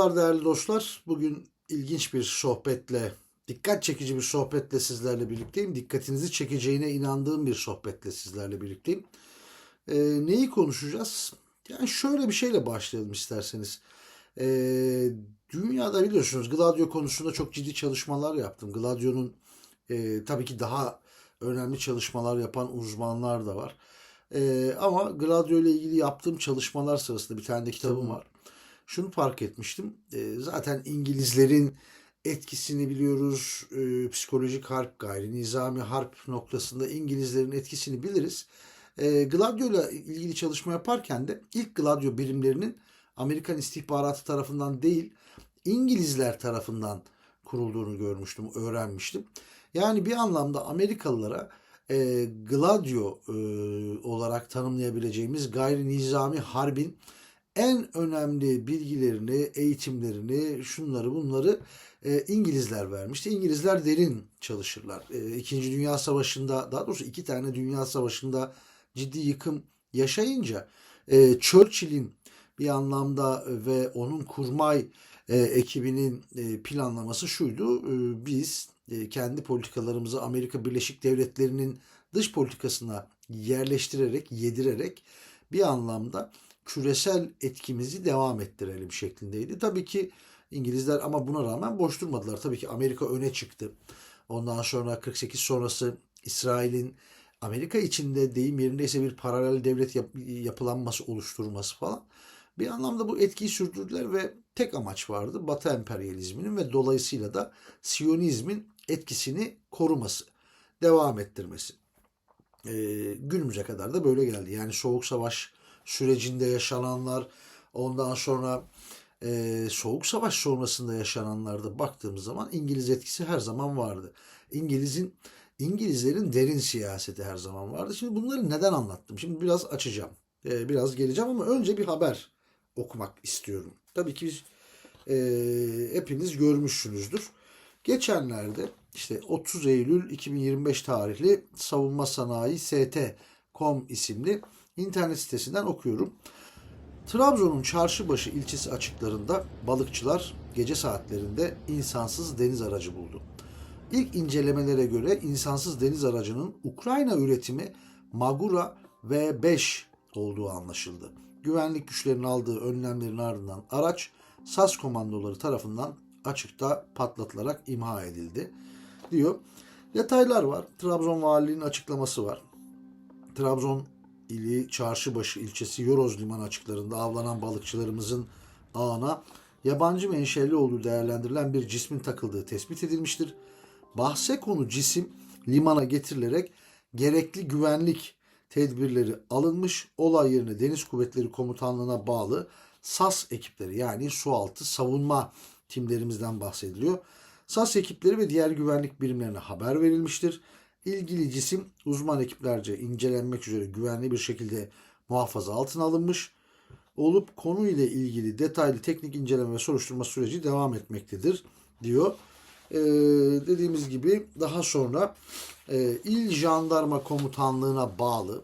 Merhabalar değerli dostlar. Bugün ilginç bir sohbetle, dikkat çekici bir sohbetle sizlerle birlikteyim. Dikkatinizi çekeceğine inandığım bir sohbetle sizlerle birlikteyim. Ee, neyi konuşacağız? Yani şöyle bir şeyle başlayalım isterseniz. Ee, dünyada biliyorsunuz Gladio konusunda çok ciddi çalışmalar yaptım. Gladio'nun e, tabii ki daha önemli çalışmalar yapan uzmanlar da var. Ee, ama Gladio ile ilgili yaptığım çalışmalar sırasında bir tane de kitabım var şunu fark etmiştim. E, zaten İngilizlerin etkisini biliyoruz. E, psikolojik harp gayri nizami harp noktasında İngilizlerin etkisini biliriz. E, Gladio ile ilgili çalışma yaparken de ilk Gladio birimlerinin Amerikan istihbaratı tarafından değil İngilizler tarafından kurulduğunu görmüştüm, öğrenmiştim. Yani bir anlamda Amerikalılara e, Gladio e, olarak tanımlayabileceğimiz gayri nizami harbin en önemli bilgilerini, eğitimlerini, şunları bunları e, İngilizler vermişti. İngilizler derin çalışırlar. E, İkinci Dünya Savaşı'nda, daha doğrusu iki tane Dünya Savaşı'nda ciddi yıkım yaşayınca e, Churchill'in bir anlamda ve onun kurmay e, ekibinin e, planlaması şuydu. E, biz e, kendi politikalarımızı Amerika Birleşik Devletleri'nin dış politikasına yerleştirerek, yedirerek bir anlamda küresel etkimizi devam ettirelim şeklindeydi. Tabii ki İngilizler ama buna rağmen boş durmadılar. Tabii ki Amerika öne çıktı. Ondan sonra 48 sonrası İsrail'in Amerika içinde deyim yerindeyse bir paralel devlet yap- yapılanması oluşturması falan. Bir anlamda bu etkiyi sürdürdüler ve tek amaç vardı. Batı emperyalizminin ve dolayısıyla da Siyonizmin etkisini koruması, devam ettirmesi. Ee, günümüze kadar da böyle geldi. Yani Soğuk Savaş sürecinde yaşananlar, ondan sonra e, Soğuk Savaş sonrasında yaşananlarda baktığımız zaman İngiliz etkisi her zaman vardı. İngiliz'in İngilizlerin derin siyaseti her zaman vardı. Şimdi bunları neden anlattım? Şimdi biraz açacağım. E, biraz geleceğim ama önce bir haber okumak istiyorum. Tabii ki biz e, hepiniz görmüşsünüzdür. Geçenlerde işte 30 Eylül 2025 tarihli Savunma Sanayi ST.com isimli internet sitesinden okuyorum. Trabzon'un Çarşıbaşı ilçesi açıklarında balıkçılar gece saatlerinde insansız deniz aracı buldu. İlk incelemelere göre insansız deniz aracının Ukrayna üretimi Magura V5 olduğu anlaşıldı. Güvenlik güçlerinin aldığı önlemlerin ardından araç SAS komandoları tarafından açıkta patlatılarak imha edildi diyor. Detaylar var. Trabzon Valiliğinin açıklaması var. Trabzon ili Çarşıbaşı ilçesi Yoroz Limanı açıklarında avlanan balıkçılarımızın ağına yabancı menşeli olduğu değerlendirilen bir cismin takıldığı tespit edilmiştir. Bahse konu cisim limana getirilerek gerekli güvenlik tedbirleri alınmış. Olay yerine Deniz Kuvvetleri Komutanlığı'na bağlı SAS ekipleri yani sualtı savunma timlerimizden bahsediliyor. SAS ekipleri ve diğer güvenlik birimlerine haber verilmiştir. İlgili cisim uzman ekiplerce incelenmek üzere güvenli bir şekilde muhafaza altına alınmış olup konu ile ilgili detaylı teknik inceleme ve soruşturma süreci devam etmektedir diyor. Ee, dediğimiz gibi daha sonra e, İl Jandarma Komutanlığı'na bağlı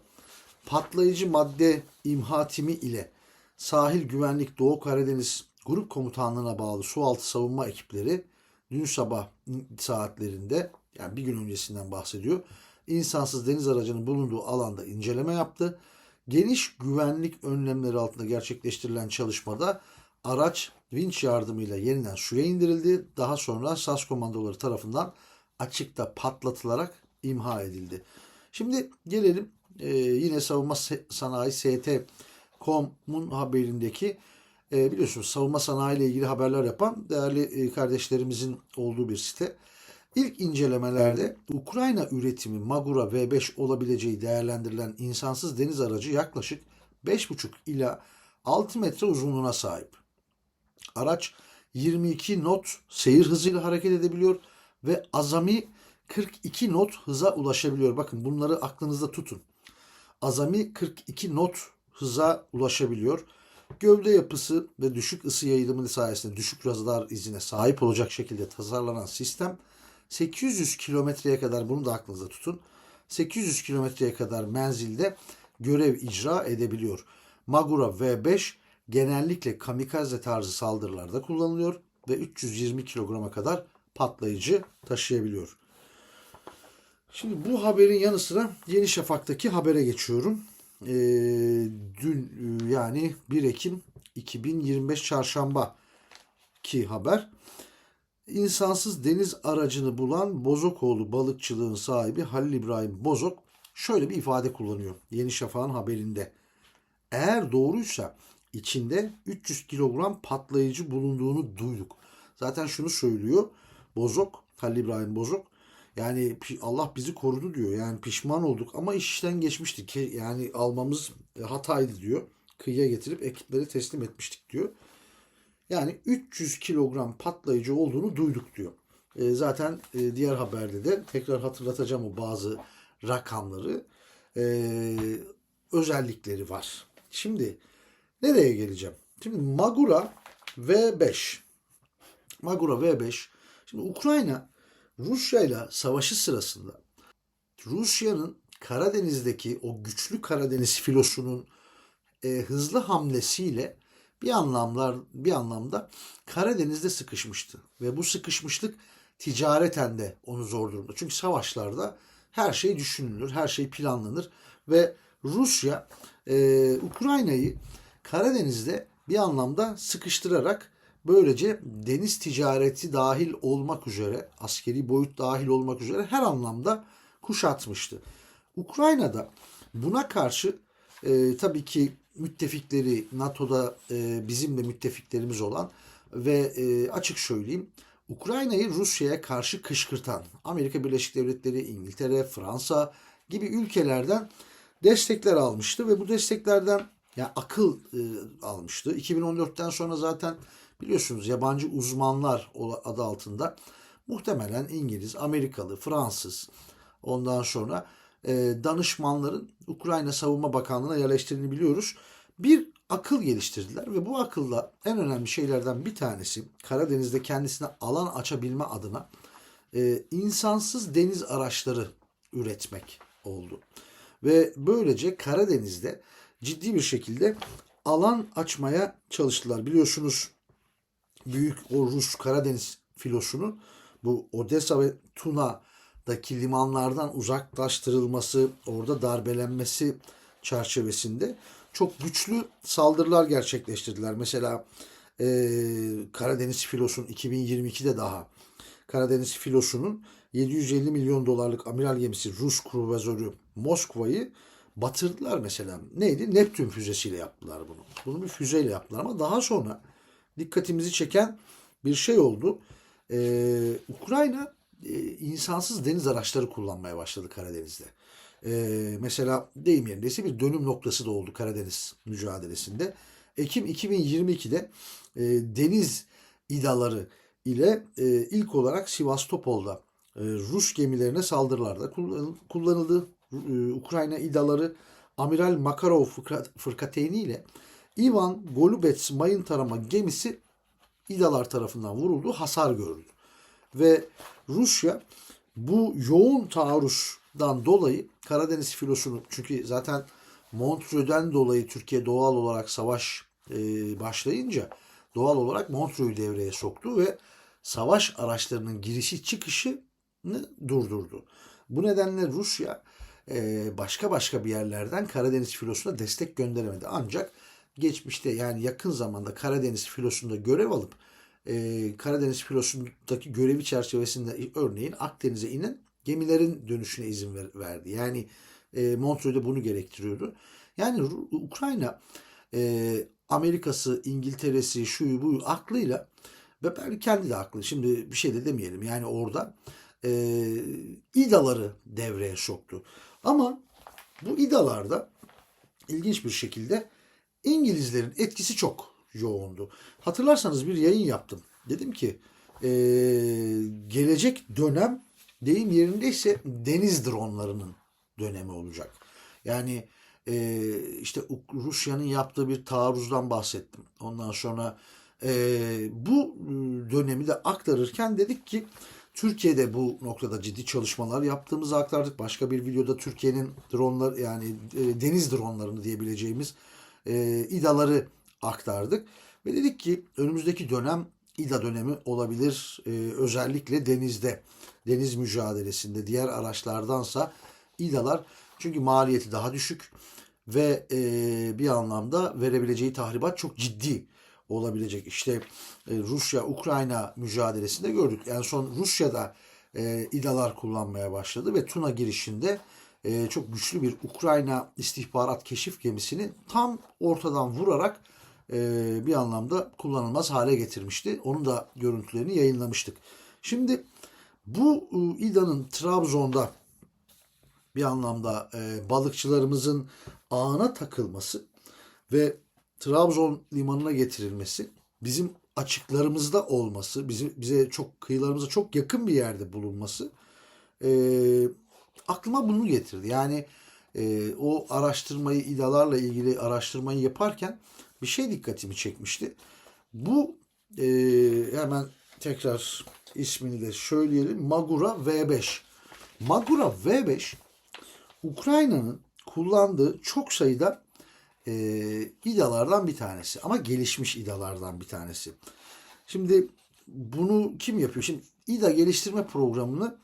patlayıcı madde imha timi ile Sahil Güvenlik Doğu Karadeniz Grup Komutanlığı'na bağlı sualtı savunma ekipleri dün sabah saatlerinde yani bir gün öncesinden bahsediyor. İnsansız deniz aracının bulunduğu alanda inceleme yaptı. Geniş güvenlik önlemleri altında gerçekleştirilen çalışmada araç vinç yardımıyla yeniden suya indirildi. Daha sonra SAS komandoları tarafından açıkta patlatılarak imha edildi. Şimdi gelelim e, yine savunma sanayi ST.com'un haberindeki e, biliyorsunuz savunma sanayi ile ilgili haberler yapan değerli e, kardeşlerimizin olduğu bir site. İlk incelemelerde Ukrayna üretimi Magura V5 olabileceği değerlendirilen insansız deniz aracı yaklaşık 5,5 ila 6 metre uzunluğuna sahip. Araç 22 knot seyir hızıyla hareket edebiliyor ve azami 42 knot hıza ulaşabiliyor. Bakın bunları aklınızda tutun. Azami 42 knot hıza ulaşabiliyor. Gövde yapısı ve düşük ısı yayılımı sayesinde düşük radar izine sahip olacak şekilde tasarlanan sistem 800 kilometreye kadar bunu da aklınızda tutun. 800 kilometreye kadar menzilde görev icra edebiliyor. Magura V5 genellikle kamikaze tarzı saldırılarda kullanılıyor ve 320 kilograma kadar patlayıcı taşıyabiliyor. Şimdi bu haberin yanı sıra Yeni Şafak'taki habere geçiyorum. Ee, dün e, yani 1 Ekim 2025 çarşamba ki haber. İnsansız deniz aracını bulan Bozokoğlu balıkçılığın sahibi Halil İbrahim Bozok şöyle bir ifade kullanıyor Yeni Şafak'ın haberinde. Eğer doğruysa içinde 300 kilogram patlayıcı bulunduğunu duyduk. Zaten şunu söylüyor Bozok, Halil İbrahim Bozok. Yani Allah bizi korudu diyor. Yani pişman olduk ama iş işten geçmişti ki yani almamız hataydı diyor. Kıyıya getirip ekiplere teslim etmiştik diyor. Yani 300 kilogram patlayıcı olduğunu duyduk diyor. E, zaten e, diğer haberde de tekrar hatırlatacağım o bazı rakamları. E, özellikleri var. Şimdi nereye geleceğim? Şimdi Magura V5. Magura V5. Şimdi Ukrayna Rusya ile savaşı sırasında Rusya'nın Karadeniz'deki o güçlü Karadeniz filosunun e, hızlı hamlesiyle bir anlamlar bir anlamda Karadeniz'de sıkışmıştı ve bu sıkışmışlık ticareten de onu zor durumda. Çünkü savaşlarda her şey düşünülür, her şey planlanır ve Rusya e, Ukrayna'yı Karadeniz'de bir anlamda sıkıştırarak böylece deniz ticareti dahil olmak üzere, askeri boyut dahil olmak üzere her anlamda kuşatmıştı. Ukrayna'da buna karşı e, tabii ki müttefikleri NATO'da e, bizim de müttefiklerimiz olan ve e, açık söyleyeyim Ukrayna'yı Rusya'ya karşı kışkırtan Amerika Birleşik Devletleri, İngiltere, Fransa gibi ülkelerden destekler almıştı ve bu desteklerden yani akıl e, almıştı. 2014'ten sonra zaten biliyorsunuz yabancı uzmanlar adı altında muhtemelen İngiliz, Amerikalı, Fransız ondan sonra danışmanların Ukrayna Savunma Bakanlığı'na yerleştirildiğini biliyoruz. Bir akıl geliştirdiler ve bu akılla en önemli şeylerden bir tanesi Karadeniz'de kendisine alan açabilme adına e, insansız deniz araçları üretmek oldu. Ve böylece Karadeniz'de ciddi bir şekilde alan açmaya çalıştılar. Biliyorsunuz büyük o Rus Karadeniz filosunu bu Odessa ve Tuna'daki limanlardan uzaklaştırılması, orada darbelenmesi çerçevesinde çok güçlü saldırılar gerçekleştirdiler. Mesela e, Karadeniz filosunun 2022'de daha Karadeniz filosunun 750 milyon dolarlık amiral gemisi Rus kruvazörü Moskova'yı batırdılar mesela. Neydi? Neptün füzesiyle yaptılar bunu. Bunu bir füzeyle yaptılar ama daha sonra dikkatimizi çeken bir şey oldu. Ee, Ukrayna e, insansız deniz araçları kullanmaya başladı Karadeniz'de. Ee, mesela deyim yerindeyse bir dönüm noktası da oldu Karadeniz mücadelesinde. Ekim 2022'de e, deniz idaları ile e, ilk olarak Sivastopol'da e, Rus gemilerine saldırılarda kullan- kullanıldı. E, Ukrayna idaları Amiral Makarov fırka- fırkateyni ile Ivan Golubets mayın tarama gemisi İdalar tarafından vuruldu, hasar gördü. Ve Rusya bu yoğun taarruzdan dolayı Karadeniz filosunu çünkü zaten Montreux'den dolayı Türkiye doğal olarak savaş e, başlayınca doğal olarak Montreux'u devreye soktu ve savaş araçlarının girişi çıkışını durdurdu. Bu nedenle Rusya e, başka başka bir yerlerden Karadeniz filosuna destek gönderemedi. Ancak geçmişte yani yakın zamanda Karadeniz filosunda görev alıp e, Karadeniz filosundaki görevi çerçevesinde örneğin Akdeniz'e inen gemilerin dönüşüne izin ver- verdi. Yani e, Montreux'de bunu gerektiriyordu. Yani Ukrayna e, Amerika'sı, İngiltere'si, şuyu buyu aklıyla ve belki kendi de haklı. Şimdi bir şey de demeyelim. Yani orada e, İDA'ları devreye soktu. Ama bu İDA'larda ilginç bir şekilde İngilizlerin etkisi çok yoğundu. Hatırlarsanız bir yayın yaptım. Dedim ki e, gelecek dönem deyim yerindeyse deniz dronlarının dönemi olacak. Yani e, işte Rusya'nın yaptığı bir taarruzdan bahsettim. Ondan sonra e, bu e, dönemi de aktarırken dedik ki Türkiye'de bu noktada ciddi çalışmalar yaptığımızı aktardık. Başka bir videoda Türkiye'nin dronlar yani e, deniz dronlarını diyebileceğimiz e, İDA'ları aktardık. Ve dedik ki önümüzdeki dönem İDA dönemi olabilir. Ee, özellikle denizde, deniz mücadelesinde diğer araçlardansa İDA'lar çünkü maliyeti daha düşük ve e, bir anlamda verebileceği tahribat çok ciddi olabilecek. İşte e, Rusya-Ukrayna mücadelesinde gördük. En son Rusya'da e, İDA'lar kullanmaya başladı ve Tuna girişinde e, çok güçlü bir Ukrayna istihbarat keşif gemisini tam ortadan vurarak bir anlamda kullanılmaz hale getirmişti. Onun da görüntülerini yayınlamıştık. Şimdi bu e, İDA'nın Trabzon'da bir anlamda e, balıkçılarımızın ağına takılması ve Trabzon limanına getirilmesi, bizim açıklarımızda olması, bizim bize çok kıyılarımıza çok yakın bir yerde bulunması e, aklıma bunu getirdi. Yani e, o araştırmayı, idalarla ilgili araştırmayı yaparken bir şey dikkatimi çekmişti. Bu e, hemen tekrar ismini de söyleyelim. Magura V5. Magura V5 Ukrayna'nın kullandığı çok sayıda e, İDA'lardan bir tanesi. Ama gelişmiş İDA'lardan bir tanesi. Şimdi bunu kim yapıyor? Şimdi İDA geliştirme programını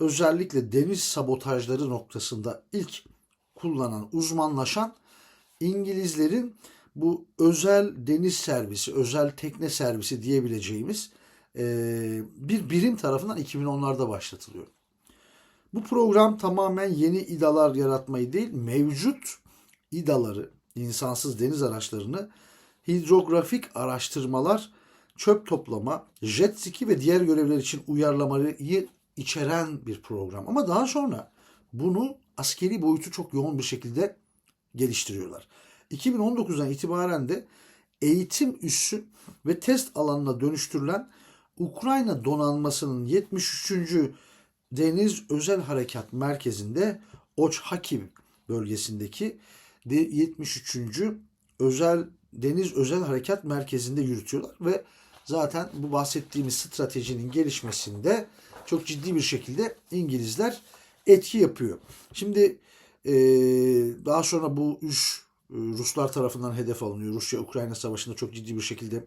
özellikle deniz sabotajları noktasında ilk kullanan, uzmanlaşan İngilizlerin bu özel deniz servisi, özel tekne servisi diyebileceğimiz e, bir birim tarafından 2010'larda başlatılıyor. Bu program tamamen yeni İDA'lar yaratmayı değil, mevcut İDA'ları, insansız deniz araçlarını hidrografik araştırmalar, çöp toplama, jet ski ve diğer görevler için uyarlamayı içeren bir program. Ama daha sonra bunu askeri boyutu çok yoğun bir şekilde geliştiriyorlar. 2019'dan itibaren de eğitim üssü ve test alanına dönüştürülen Ukrayna donanmasının 73. Deniz Özel Harekat Merkezi'nde Oçhakim bölgesindeki 73. Özel Deniz Özel Harekat Merkezi'nde yürütüyorlar ve zaten bu bahsettiğimiz stratejinin gelişmesinde çok ciddi bir şekilde İngilizler etki yapıyor. Şimdi e, daha sonra bu e, Ruslar tarafından hedef alınıyor. Rusya-Ukrayna savaşında çok ciddi bir şekilde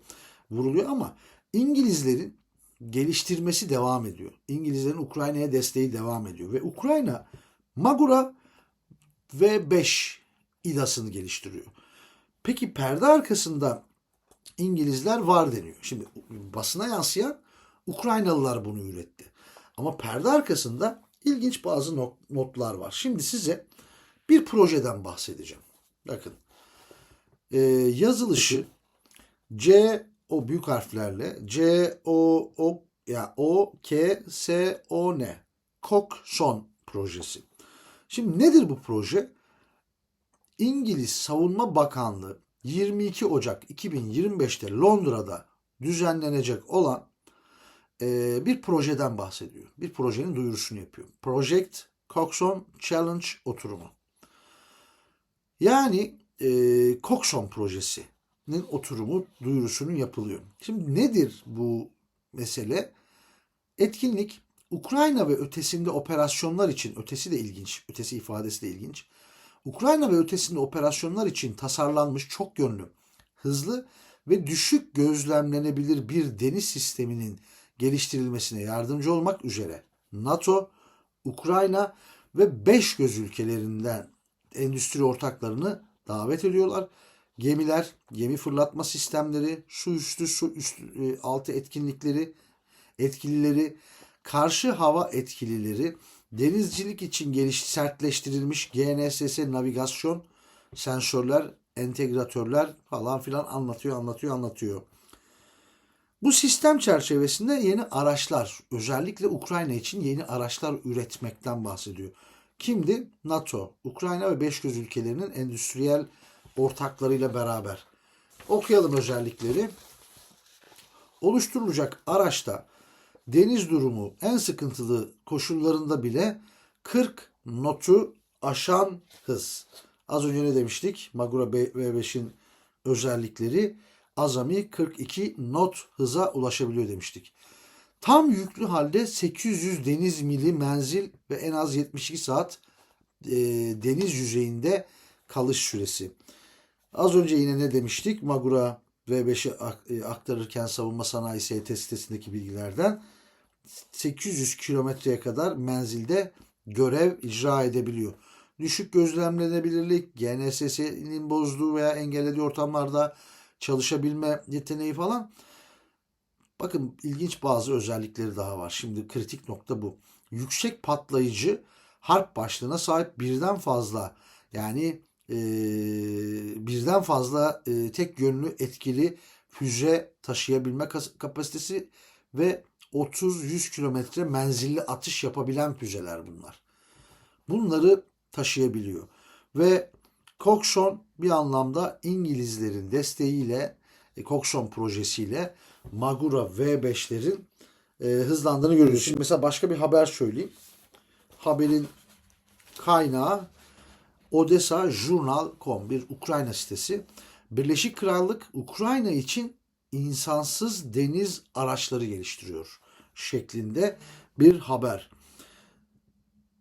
vuruluyor ama İngilizlerin geliştirmesi devam ediyor. İngilizlerin Ukrayna'ya desteği devam ediyor ve Ukrayna Magura ve 5 İDA'sını geliştiriyor. Peki perde arkasında İngilizler var deniyor. Şimdi basına yansıyan Ukraynalılar bunu üretti. Ama perde arkasında ilginç bazı notlar var. Şimdi size bir projeden bahsedeceğim. Bakın. Ee, yazılışı C o büyük harflerle C O O ya O K S O N Coxon projesi. Şimdi nedir bu proje? İngiliz Savunma Bakanlığı 22 Ocak 2025'te Londra'da düzenlenecek olan e, bir projeden bahsediyor. Bir projenin duyurusunu yapıyor. Project Coxon Challenge oturumu. Yani e, Coxon projesinin oturumu duyurusunu yapılıyor. Şimdi nedir bu mesele? Etkinlik Ukrayna ve ötesinde operasyonlar için, ötesi de ilginç, ötesi ifadesi de ilginç. Ukrayna ve ötesinde operasyonlar için tasarlanmış çok yönlü, hızlı ve düşük gözlemlenebilir bir deniz sisteminin geliştirilmesine yardımcı olmak üzere NATO, Ukrayna ve beş göz ülkelerinden endüstri ortaklarını davet ediyorlar. Gemiler, gemi fırlatma sistemleri, su üstü, su üstü e, altı etkinlikleri, etkilileri, karşı hava etkilileri, denizcilik için geliş sertleştirilmiş GNSS navigasyon, sensörler, entegratörler falan filan anlatıyor, anlatıyor, anlatıyor. Bu sistem çerçevesinde yeni araçlar, özellikle Ukrayna için yeni araçlar üretmekten bahsediyor. Kimdi? NATO, Ukrayna ve Beşgöz ülkelerinin endüstriyel ortaklarıyla beraber. Okuyalım özellikleri. Oluşturulacak araçta deniz durumu en sıkıntılı koşullarında bile 40 notu aşan hız. Az önce ne demiştik? Magura V5'in özellikleri azami 42 not hıza ulaşabiliyor demiştik. Tam yüklü halde 800 deniz mili menzil ve en az 72 saat e, deniz yüzeyinde kalış süresi. Az önce yine ne demiştik? Magura V5'i ak- e, aktarırken savunma sanayi ST sitesindeki bilgilerden 800 kilometreye kadar menzilde görev icra edebiliyor. Düşük gözlemlenebilirlik, GNSS'nin bozduğu veya engellediği ortamlarda çalışabilme yeteneği falan. Bakın ilginç bazı özellikleri daha var. Şimdi kritik nokta bu. Yüksek patlayıcı harp başlığına sahip birden fazla yani e, birden fazla e, tek yönlü etkili füze taşıyabilme kapasitesi ve 30-100 kilometre menzilli atış yapabilen füzeler bunlar. Bunları taşıyabiliyor. Ve Coxon bir anlamda İngilizlerin desteğiyle e, Coxon projesiyle Magura V5'lerin e, hızlandığını görüyoruz. Şimdi mesela başka bir haber söyleyeyim. Haberin kaynağı Odessa Journal.com bir Ukrayna sitesi. Birleşik Krallık Ukrayna için insansız deniz araçları geliştiriyor şeklinde bir haber.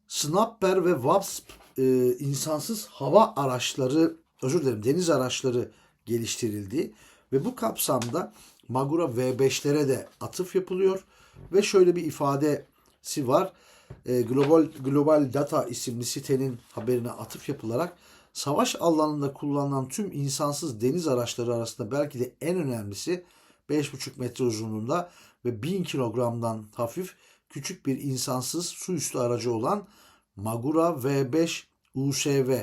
Snapper ve Wasp e, insansız hava araçları, özür dilerim deniz araçları geliştirildi ve bu kapsamda Magura V5'lere de atıf yapılıyor ve şöyle bir ifadesi var. E, Global Global Data isimli sitenin haberine atıf yapılarak savaş alanında kullanılan tüm insansız deniz araçları arasında belki de en önemlisi 5,5 metre uzunluğunda ve 1000 kilogramdan hafif küçük bir insansız su üstü aracı olan Magura V5 USV.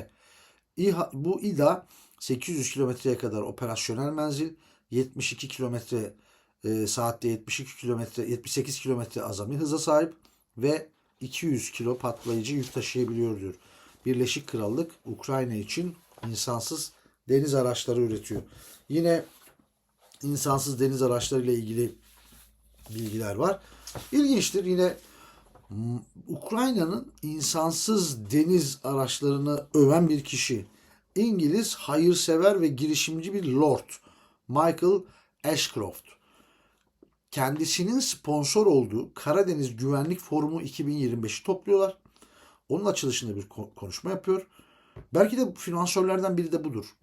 İHA, bu İDA 800 kilometreye kadar operasyonel menzil, 72 kilometre e, saatte 72 kilometre 78 kilometre azami hıza sahip ve 200 kilo patlayıcı yük taşıyabiliyor diyor. Birleşik Krallık Ukrayna için insansız deniz araçları üretiyor. Yine insansız deniz araçları ile ilgili bilgiler var. İlginçtir yine Ukrayna'nın insansız deniz araçlarını öven bir kişi. İngiliz hayırsever ve girişimci bir lord Michael Ashcroft. Kendisinin sponsor olduğu Karadeniz Güvenlik Forumu 2025'i topluyorlar. Onun açılışında bir ko- konuşma yapıyor. Belki de finansörlerden biri de budur.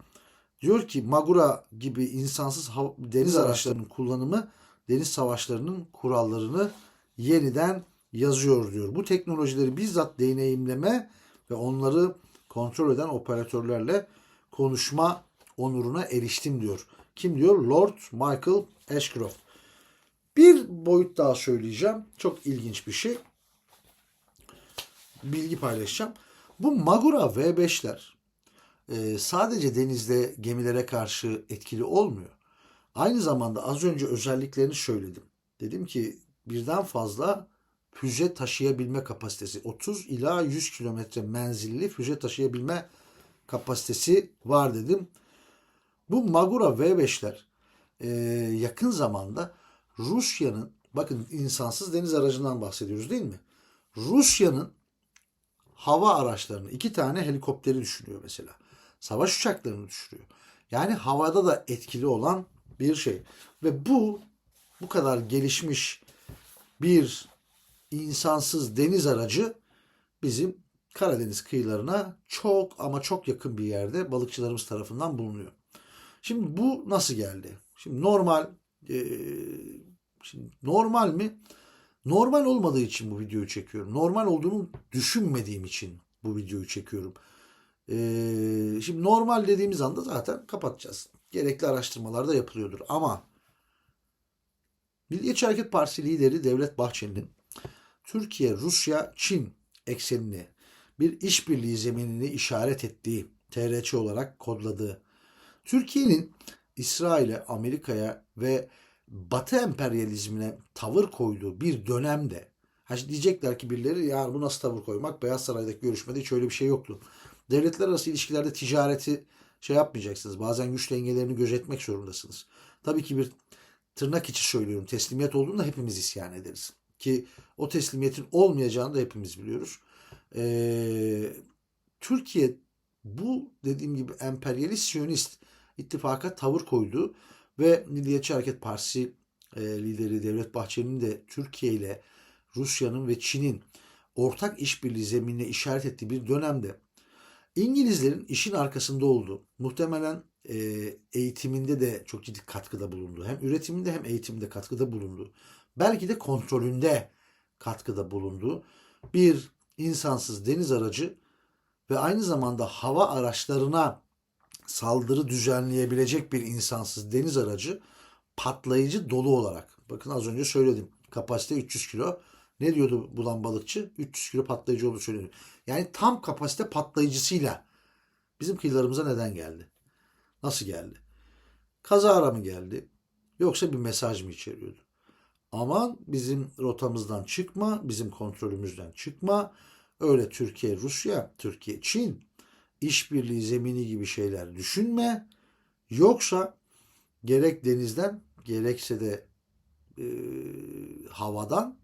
Diyor ki Magura gibi insansız deniz araçlarının kullanımı deniz savaşlarının kurallarını yeniden yazıyor diyor. Bu teknolojileri bizzat deneyimleme ve onları kontrol eden operatörlerle konuşma onuruna eriştim diyor. Kim diyor? Lord Michael Ashcroft. Bir boyut daha söyleyeceğim. Çok ilginç bir şey. Bilgi paylaşacağım. Bu Magura V5'ler e, sadece denizde gemilere karşı etkili olmuyor. Aynı zamanda az önce özelliklerini söyledim. Dedim ki birden fazla füze taşıyabilme kapasitesi 30 ila 100 kilometre menzilli füze taşıyabilme kapasitesi var dedim. Bu Magura V5'ler e, yakın zamanda Rusya'nın bakın insansız deniz aracından bahsediyoruz değil mi? Rusya'nın hava araçlarını iki tane helikopteri düşürüyor mesela. Savaş uçaklarını düşürüyor. Yani havada da etkili olan bir şey. Ve bu bu kadar gelişmiş bir insansız deniz aracı bizim Karadeniz kıyılarına çok ama çok yakın bir yerde balıkçılarımız tarafından bulunuyor. Şimdi bu nasıl geldi? Şimdi normal e, şimdi normal mi? Normal olmadığı için bu videoyu çekiyorum. Normal olduğunu düşünmediğim için bu videoyu çekiyorum. E, şimdi normal dediğimiz anda zaten kapatacağız. Gerekli araştırmalar da yapılıyordur. Ama Milliyetçi Hareket Partisi lideri Devlet Bahçeli'nin Türkiye, Rusya, Çin eksenini bir işbirliği zeminini işaret ettiği, TRC olarak kodladığı, Türkiye'nin İsrail'e, Amerika'ya ve Batı emperyalizmine tavır koyduğu bir dönemde ha diyecekler ki birileri ya bu nasıl tavır koymak? Beyaz Saray'daki görüşmede hiç öyle bir şey yoktu. Devletler arası ilişkilerde ticareti şey yapmayacaksınız. Bazen güç dengelerini gözetmek zorundasınız. Tabii ki bir tırnak içi söylüyorum. Teslimiyet olduğunda hepimiz isyan ederiz. Ki o teslimiyetin olmayacağını da hepimiz biliyoruz. Ee, Türkiye bu dediğim gibi emperyalist siyonist ittifaka tavır koydu ve Milliyetçi Hareket Partisi e, lideri Devlet Bahçeli'nin de Türkiye ile Rusya'nın ve Çin'in ortak işbirliği zeminine işaret ettiği bir dönemde İngilizlerin işin arkasında olduğu, muhtemelen e, eğitiminde de çok ciddi katkıda bulundu. Hem üretiminde hem eğitiminde katkıda bulundu. Belki de kontrolünde katkıda bulundu. Bir insansız deniz aracı ve aynı zamanda hava araçlarına saldırı düzenleyebilecek bir insansız deniz aracı patlayıcı dolu olarak. Bakın az önce söyledim. Kapasite 300 kilo. Ne diyordu bulan balıkçı? 300 kilo patlayıcı olduğu söyleniyor. Yani tam kapasite patlayıcısıyla bizim kıyılarımıza neden geldi? Nasıl geldi? Kazara mı geldi? Yoksa bir mesaj mı içeriyordu? Aman bizim rotamızdan çıkma, bizim kontrolümüzden çıkma. Öyle Türkiye, Rusya, Türkiye, Çin işbirliği zemini gibi şeyler düşünme. Yoksa gerek denizden gerekse de e, havadan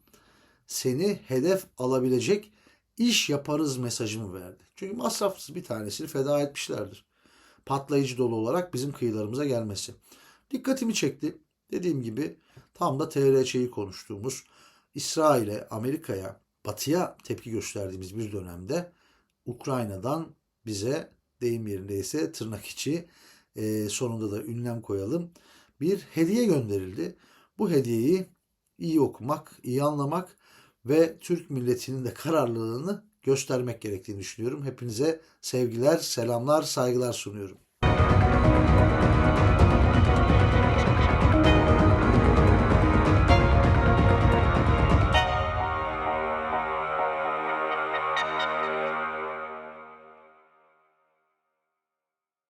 seni hedef alabilecek iş yaparız mesajımı verdi. Çünkü masrafsız bir tanesini feda etmişlerdir. Patlayıcı dolu olarak bizim kıyılarımıza gelmesi. Dikkatimi çekti. Dediğim gibi tam da TRÇ'yi konuştuğumuz İsrail'e, Amerika'ya, Batı'ya tepki gösterdiğimiz bir dönemde Ukrayna'dan bize deyim yerindeyse tırnak içi e, sonunda da ünlem koyalım bir hediye gönderildi. Bu hediyeyi iyi okumak, iyi anlamak ve Türk milletinin de kararlılığını göstermek gerektiğini düşünüyorum. Hepinize sevgiler, selamlar, saygılar sunuyorum.